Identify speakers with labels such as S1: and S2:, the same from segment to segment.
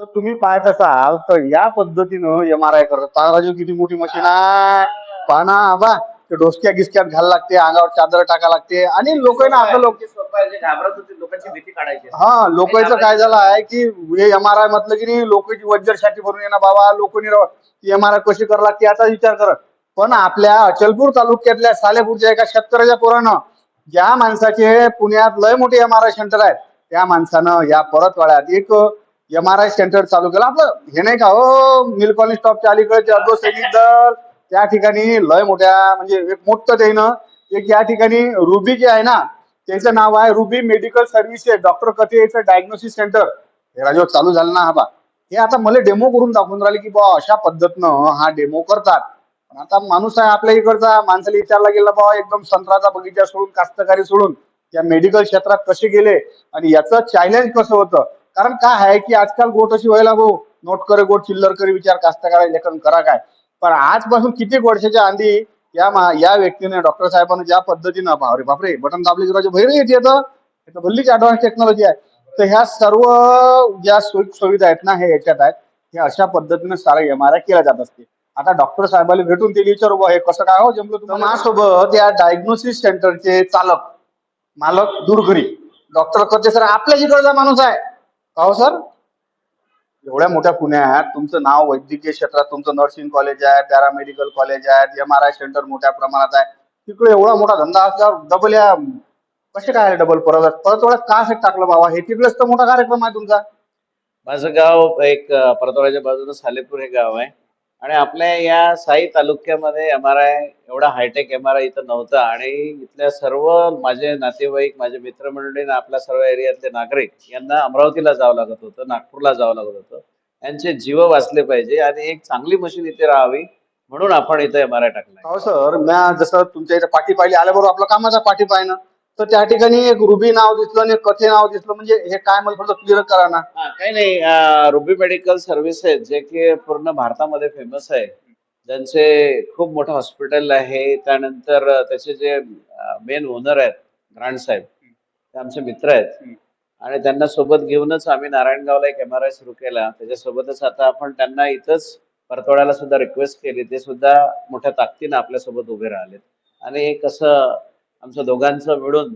S1: तर तुम्ही पाहत असाल तर या पद्धतीनं एम आर आय करत राजू किती मोठी मशीन आहे. पाना बा ते डोसक्या गिसक्यात घालायला लागते अंगावर चादर टाका लागते. आणि लोक ना आता लोक
S2: घाबरत होते लोकांची भीती काढायची
S1: हा लोकांचं काय झालं आहे की हे एम आर आय म्हटलं की नाही लोकांची वज्जर भरून येणार बाबा लोकांनी एम आर आय कशी करावं लागते याचा विचार करत. पण आपल्या अचलपूर तालुक्यातल्या सालेपूरच्या एका शेतकऱ्याच्या पोरानं ज्या माणसाचे पुण्यात लय मोठे एम आर आय सेंटर आहेत त्या माणसानं या परतवाड्यात एक एम आर आय सेंटर चालू केलं. आपलं हे नाही का हो मिल कॉलनी स्टॉपच्या अलीकडे अब्दुल सैनिक दल त्या ठिकाणी लय मोठ्या म्हणजे एक मोठं त्यानं एक या ठिकाणी रुबी जे आहे ना त्याचं नाव आहे रुबी मेडिकल सर्व्हिसेस डॉक्टर कथे याचं डायग्नोसिस सेंटर हे राजू चालू झालं ना हा बा. हे आता मला डेमो करून दाखवून राहिले की बा अशा पद्धतीनं हा डेमो करतात. पण आता माणूस आहे आपल्या इकडचा माणसाला विचारला गेला बा एकदम संत्राचा बगीचा सोडून कास्तकारी सोडून त्या मेडिकल क्षेत्रात कसे गेले? आणि याचं चॅलेंज कसं होतं? कारण काय आहे की आजकाल गोट अशी व्हायला भाऊ नोट करे गोट चिल्लर करे विचार कास्तकारा लेखन करा काय. पण आजपासून किती वर्षाच्या आधी या मा- या व्यक्तीने डॉक्टर साहेबांनी ज्या पद्धतीनं बापरे बापरे बटन दाबले की राजा भैर येते तर? भल्लीच ऍडव्हान्स टेक्नॉलॉजी आहे. तर ह्या सर्व ज्या सोयी सुविधा आहेत ना हे याच्यात आहेत. हे अशा पद्धतीने सारा एम आर आय केला जात असते. आता डॉक्टर साहेबाला भेटून ते विचारू बुवा हे कसं काय हो जमलं तुम्हाला? माझ्यासोबत या डायग्नोसिस सेंटरचे चालक मालक दूरघरी डॉक्टर करते सर आपल्या इकडचा माणूस आहे. हो सर. एवढ्या मोठ्या पुण्यात तुमचं नाव वैद्यकीय क्षेत्रात तुमचं नर्सिंग कॉलेज आहे पॅरामेडिकल कॉलेज आहे एम आर आय सेंटर मोठ्या प्रमाणात आहे. तिकडे एवढा मोठा धंदा असल्यावर डबल या कसे काय डबल परत? परत का असं टाकलं बाबा? हे तिकडेच तर मोठा कार्यक्रम आहे तुमचा.
S2: माझं गाव एक परतवाड्याच्या बाजूला सालेपूर हे गाव आहे. आणि आपल्या या साई तालुक्यामध्ये एम आर आय एवढा high tech M R I इथं नव्हता. आणि इथल्या सर्व माझे नातेवाईक माझे मित्रमंडळी आपल्या सर्व एरियातले नागरिक यांना अमरावतीला जावं लागत होतं नागपूरला जावं लागत होतं. यांचे जीव वाचले पाहिजे आणि एक चांगली मशीन इथे राहावी म्हणून आपण इथं एम आर आय टाकलाय.
S1: हो सर म्या जसं तुमच्या इथे पाठी पाहिली आल्याबरोबर आपलं कामाचा पाठी पाहिनं तर त्या ठिकाणी एक रुबी नाव दिसलं आणि एक कथे नाव दिसलं. म्हणजे हे काय मला थोडं क्लिअर करा ना
S2: हा काही नाही अं, रुबी मेडिकल सर्व्हिसेस जे की पूर्ण भारतामध्ये फेमस आहे. ज्यांचे खूप मोठं हॉस्पिटल आहे. त्यानंतर अं, त्याचे जे मेन ओनर आहेत ग्रांड साहेब ते आमचे मित्र आहेत. आणि त्यांना सोबत घेऊनच आम्ही नारायणगावला एक एम आर आय सुरू केला. त्याच्यासोबतच आता आपण त्यांना इथंच परतवाड्याला सुद्धा रिक्वेस्ट केली. ते सुद्धा मोठ्या ताकदीनं आपल्यासोबत उभे राहिलेत. आणि एक असं आमच्या दोघांचं मिळून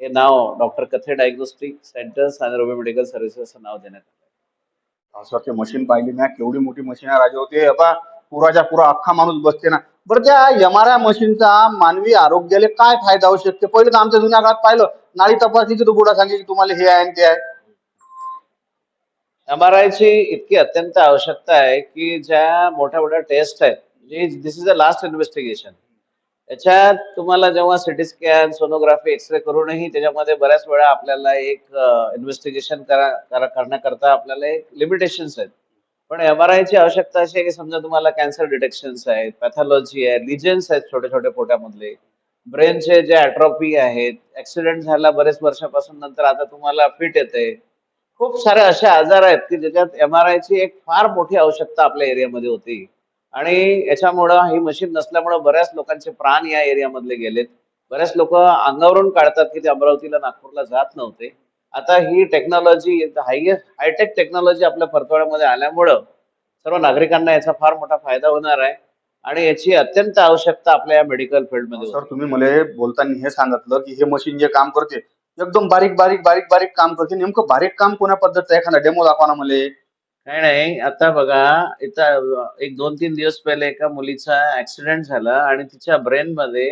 S2: हे नाव डॉक्टर कथे डायग्नोस्टिक सेंटर्स आणि रुबी मेडिकल सर्व्हिसेस असं नाव देण्यात आलं.
S1: ते मशीन पाहिली म्या केवढी मोठी मशीन आहे. राजा होते. आता पुराच्या पुरा अख्खा माणूस बसते ना. बरं त्या आय मशीनचा मानवी आरोग्याला काय फायदा होऊ शकते? पहिले तर आमच्या जुन्या काळात पाहिलं. नाळी तपासणीची तो बुडा सांगे की तुम्हाला हे आहे आणि ते आहे.
S2: एम आर आयची इतकी अत्यंत आवश्यकता आहे की ज्या मोठ्या मोठ्या टेस्ट आहेत this is a last investigation त्याच्यात तुम्हाला जेव्हा सिटी स्कॅन सोनोग्राफी एक्सरे करूनही त्याच्यामध्ये बऱ्याच वेळा आपल्याला एक इन्व्हेस्टिगेशन करा करा- करण्याकरता आपल्याला एक लिमिटेशन्स आहेत. पण एम आर आयची आवश्यकता अशी आहे की समजा तुम्हाला कॅन्सर डिटेक्शन्स आहेत पॅथॉलॉजी आहे लिजन्स आहेत छोटे छोटे पोटामधले. ब्रेनचे जे ॲट्रॉपी आहेत ऍक्सिडेंट झाला बरेच वर्षापासून नंतर आता तुम्हाला फिट येते खूप सारे असे आजार आहेत की ज्याच्यात एम आर आयची एक फार मोठी आवश्यकता आपल्या एरियामध्ये होती. आणि याच्यामुळं ही मशीन नसल्यामुळं बऱ्याच लोकांचे प्राण या एरियामधले गेलेत. बऱ्याच लोक अंगावरून काढतात की ते अमरावतीला नागपूरला जात नव्हते. आता ही technology highest high tech technology आपल्या परतवाड्यामध्ये आल्यामुळं सर्व नागरिकांना याचा फार मोठा फायदा होणार आहे. आणि याची अत्यंत आवश्यकता आपल्या या मेडिकल फील्डमध्ये
S1: सर तुम्ही मला बोलताना हे सांगितलं की हे मशीन जे काम करते एकदम बारीक बारीक बारीक बारीक काम करते. नेमकं बारीक काम कोण्या पद्धतीचं एखादा डेमो दाखवा ना मला
S2: काय नाही. आता बघा इथं एक दोन तीन दिवस पहिले एका मुलीचा ऍक्सिडेंट झाला आणि तिच्या ब्रेन मध्ये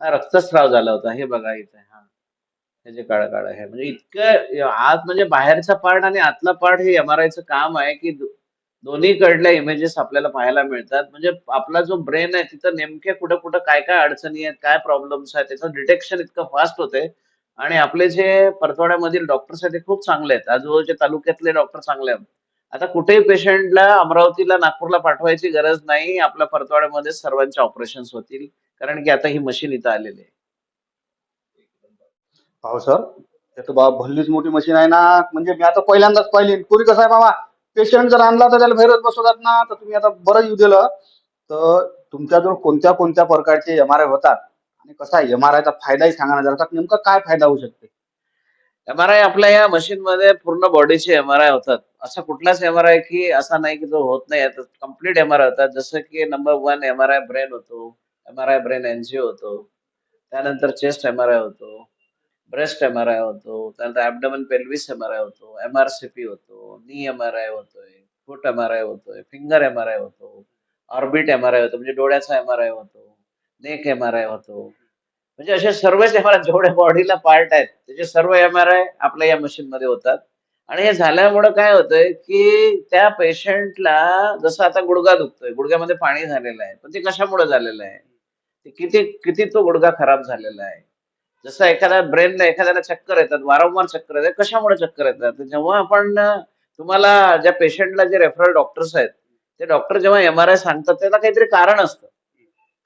S2: हा रक्तस्राव झाला होता. हे बघा इथे हा. हे काळ काळ आहे. म्हणजे इतकं आत म्हणजे बाहेरचा पार्ट आणि आतला पार्ट हे एम आर आयचं काम आहे की दोन्हीकडल्या इमेजेस आपल्याला पाहायला मिळतात. म्हणजे आपला जो ब्रेन आहे तिथं नेमके कुठं कुठं काय काय अडचणी आहेत काय प्रॉब्लेम्स आहेत त्याचं डिटेक्शन इतकं फास्ट होते. आणि आपले जे परतवाड्यामधील डॉक्टर्स आहेत ते खूप चांगले आहेत. आजूबाजूच्या तालुक्यातले डॉक्टर चांगले आहेत. आता कुठेही पेशंटला अमरावतीला नागपूरला पाठवायची गरज नाही. आपल्या परतवाड्यामध्ये सर्वांचे ऑपरेशन्स होतील. कारण की आता ही मशीन इथं आलेली आहे.
S1: हो सर हे तर बाबा भल्लीच मोठी मशीन आहे ना. म्हणजे मी आता पहिल्यांदाच पाहिली. पूर्वी कसं आहे बाबा पेशंट जर आणला तर त्याला बाहेरच बसवतात ना. तर तुम्ही आता बरं येऊ दिलं. तर तुमच्याजवळ कोणत्या कोणत्या प्रकारचे एम आर आय होतात? आणि कसा एम आर आयचा फायदाही सांगा ना जरा. नेमका काय फायदा होऊ शकते?
S2: एम आर आय आपल्या या मशीन मध्ये पूर्ण बॉडीचे एम आर आय होतात असा कुठलाच एम आर आय की असा नाही की जो होत नाही कंप्लीट एम आर आय होतात जसं की number one M R I brain होतो M R I brain angio होतो त्यानंतर चेस्ट एम आर आय होतो ब्रेस्ट एम आर आय होतो त्यानंतर abdomen pelvis M R I होतो एम आर सी पी होतो नी एम आर आय होतोय foot M R I होतोय फिंगर एम आर आय होतो ऑर्बिट एम आर आय होतो म्हणजे डोळ्याचा एम आर आय होतो नेक एम आर आय होतो म्हणजे असे सर्वच एम जेवढे बॉडीला पार्ट आहेत त्याचे सर्व एम आर आय आपल्या या मशीन मध्ये होतात. आणि हे झाल्यामुळे काय होतंय की त्या पेशंटला जसं आता गुडघा दुखतोय गुडघ्यामध्ये पाणी झालेलं आहे पण ते कशामुळे झालेलं आहे? ते किती किती तो गुडघा खराब झालेला आहे? जसं एखाद्या ब्रेनला एखाद्याला चक्कर येतात वारंवार चक्कर येतात कशामुळे चक्कर येतात? जेव्हा आपण तुम्हाला ज्या पेशंटला जे रेफरल डॉक्टर्स आहेत ते डॉक्टर जेव्हा एम आर आय सांगतात त्याला काहीतरी कारण असतं.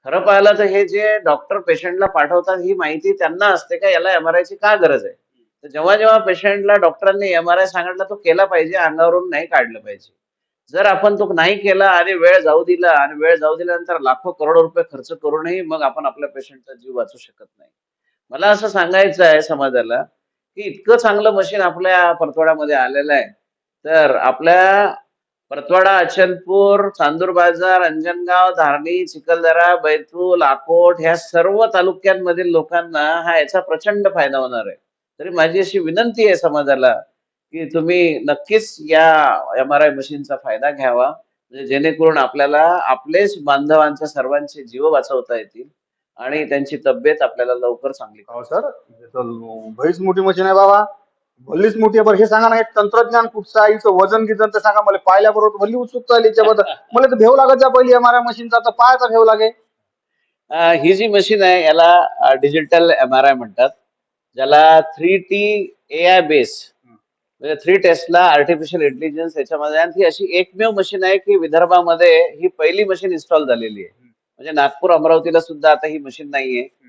S2: खरं पाहिलं तर हे जे डॉक्टर पेशंटला पाठवतात ही माहिती त्यांना असते का? याला एम आर आय ची का गरज आहे? तर जेव्हा जेव्हा पेशंटला डॉक्टरांनी एम आर आय सांगितलं तो केला पाहिजे अंगावरून नाही काढलं पाहिजे. जर आपण तो नाही केला आणि वेळ जाऊ दिला आणि वेळ जाऊ दिल्यानंतर लाखो करोडो रुपये खर्च करूनही मग आपण आपल्या पेशंटचा जीव वाचू शकत नाही. मला असं सांगायचं आहे समाजाला की इतकं चांगलं मशीन आपल्या परतवाड्यामध्ये आलेलं आहे. तर आपल्या परतवाडा अचलपूर चांदूर बाजार अंजनगाव धारणी चिखलदरा बैतूल अकोट ह्या सर्व तालुक्यांमधील लोकांना हा याचा प्रचंड फायदा होणार आहे. तरी माझी अशी विनंती आहे समाजाला की तुम्ही नक्कीच या एम आर आय मशीनचा फायदा घ्यावा. म्हणजे जेणेकरून आपल्याला आपलेच बांधवांच्या सर्वांचे जीव वाचवता येतील आणि त्यांची तब्येत आपल्याला लवकर चांगली
S1: हो, सर. बरीच मोठी मशीन आहे बाबा. भल्लीच मोठी आहे बरं हे सांगा ना हे तंत्रज्ञान कुठचं आहे हिचं वजन किती ते सांगा मला पाहिल्याबरोबर भल्ली उत्सुकता आली याच्याबद्दल. मला तर भेव लागत जा पहिली एम आर आय मशीनचा तर पायाचा भेव लागे.
S2: अं, ही जी मशीन आहे याला डिजिटल एम आर आय म्हणतात. ज्याला three T A I base म्हणजे थ्री टेस्टला आर्टिफिशियल इंटेलिजन्स याच्यामध्ये आहे. आणि ती अशी एकमेव मशीन आहे की विदर्भामध्ये ही पहिली मशीन इन्स्टॉल झालेली आहे. म्हणजे नागपूर अमरावतीला सुद्धा आता ही मशीन नाहीये. तर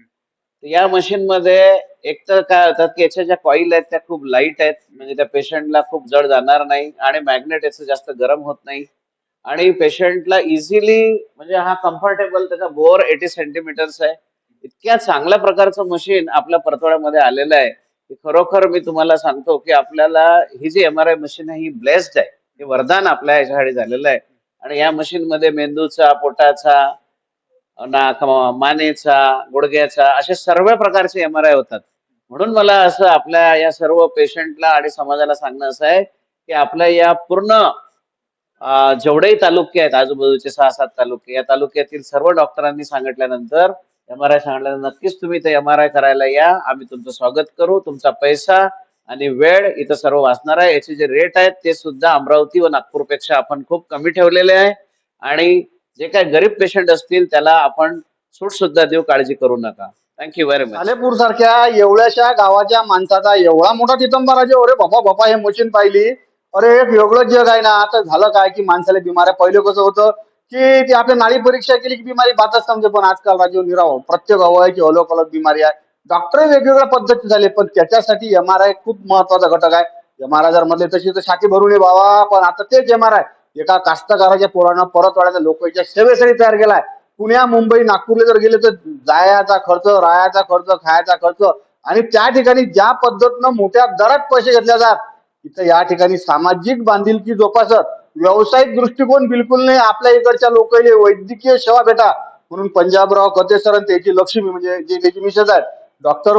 S2: या मशीन मध्ये एक तर काय होतात की याच्या ज्या कॉईल आहेत त्या खूप लाइट आहेत म्हणजे त्या पेशंटला खूप जड जाणार नाही आणि मॅग्नेट याचं जास्त गरम होत नाही. आणि पेशंटला इझिली म्हणजे हा कम्फर्टेबल त्याचा बोर एटी सेंटीमीटर्स आहे. इतक्या चांगल्या प्रकारचं मशीन आपल्या परतवाड्यामध्ये आलेलं आहे की खरोखर मी तुम्हाला सांगतो की आपल्याला ही जी एम आर आय मशीन आहे ही ब्लेस्ड आहे. हे वरदान आपल्या याच्यासाठी झालेलं आहे. आणि या मशीन मध्ये मेंदूचा पोटाचा मानेचा गुडघ्याचा असे सर्व प्रकारचे एम आर आय होतात. म्हणून मला असं आपल्या या सर्व पेशंटला आणि समाजाला सांगणं असं आहे की आपल्या या पूर्ण जेवढेही तालुके आहेत आजूबाजूचे सहा सात तालुके या तालुक्यातील सर्व डॉक्टरांनी सांगितल्यानंतर एम आर आय सांगितल्यानंतर नक्कीच तुम्ही ते एम आर आय करायला या. आम्ही तुमचं स्वागत करू. तुमचा पैसा आणि वेळ इथं सर्व वाचणार आहे. याचे जे रेट आहेत ते सुद्धा अमरावती व नागपूरपेक्षा आपण खूप कमी ठेवलेले आहे. आणि जे काही गरीब पेशंट असतील त्याला आपण सूट सुद्धा देऊ काळजी करू नका. थँक्यू व्हेरी मच
S1: सालेपूर सारख्या एवढ्याशा गावाच्या माणसाचा एवढा मोठा तिथंबा राजे अरे बाबा बाबा हे मशीन पाहिली. अरे एक वेगळं जग आहे ना. आता झालं काय की माणसाला बिमाऱ्या पहिलं कसं होतं की ती आपल्या नाळी परीक्षा केली की बिमारी बातच समजे पण आजकाल राजीव निराव प्रत्येक अवयाची अलग अलग बिमारी आहे. डॉक्टर वेगवेगळ्या पद्धती झाले पण त्याच्यासाठी एम आर आय खूप महत्त्वाचा घटक आहे. एम आर आय जर म्हटले तशी तर छाती भरून ये बाबा पण आता तेच एम आर आय एका कास्तकाराच्या पोरानं परतवाड्याच्या लोकांच्या सेवेसाठी तयार केलाय. पुण्या मुंबई नागपूरला जर गेले तर जायचा खर्च राहायचा खर्च खायचा खर्च आणि त्या ठिकाणी ज्या पद्धतीनं मोठ्या दरात पैसे घेतले जातात इथं या ठिकाणी सामाजिक बांधिलकी जोपासत व्यावसायिक दृष्टिकोन बिलकुल नाही. आपल्या इकडच्या लोकांना वैद्यकीय सेवा भेटा. म्हणून पंजाबराव कथे सर आणि त्याची लक्ष्मी म्हणजे जे त्याची मिसेस आहेत डॉक्टर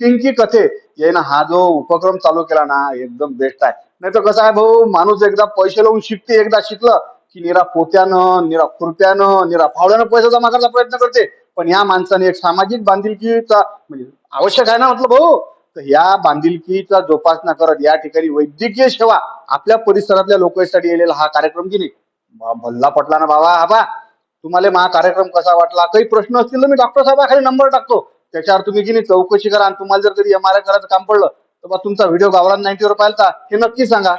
S1: पिंकी कथे यानं हा जो उपक्रम चालू केला ना एकदम बेस्ट आहे. नाही तर कसं आहे भाऊ माणूस एकदा पैसे लावून शिकते एकदा शिकलं की निरा पोत्यानं निरा खुरप्यानं निरा फावड्यानं पैसा जमा करायचा प्रयत्न करते. पण या माणसाने एक सामाजिक बांधिलकीचा म्हणजे आवश्यक आहे ना म्हटलं भाऊ? तर या बांधिलकीचा जोपासना करत या ठिकाणी वैद्यकीय सेवा आपल्या परिसरातल्या लोकांसाठी येलेला हा कार्यक्रम की नाही? बा- भल्ला पटला ना बाबा हा बा तुम्हाला महा कार्यक्रम कसा वाटला? काही प्रश्न असतील तर मी डॉक्टर साहेबाखाली नंबर टाकतो. त्याच्यावर तुम्ही की नाही चौकशी करा आणि तुम्हाला जर कधी एम आर आय करायचं काम पडलं तर तुमचा व्हिडिओ गावरान नाईन्टीवर पाहिला हे नक्की सांगा.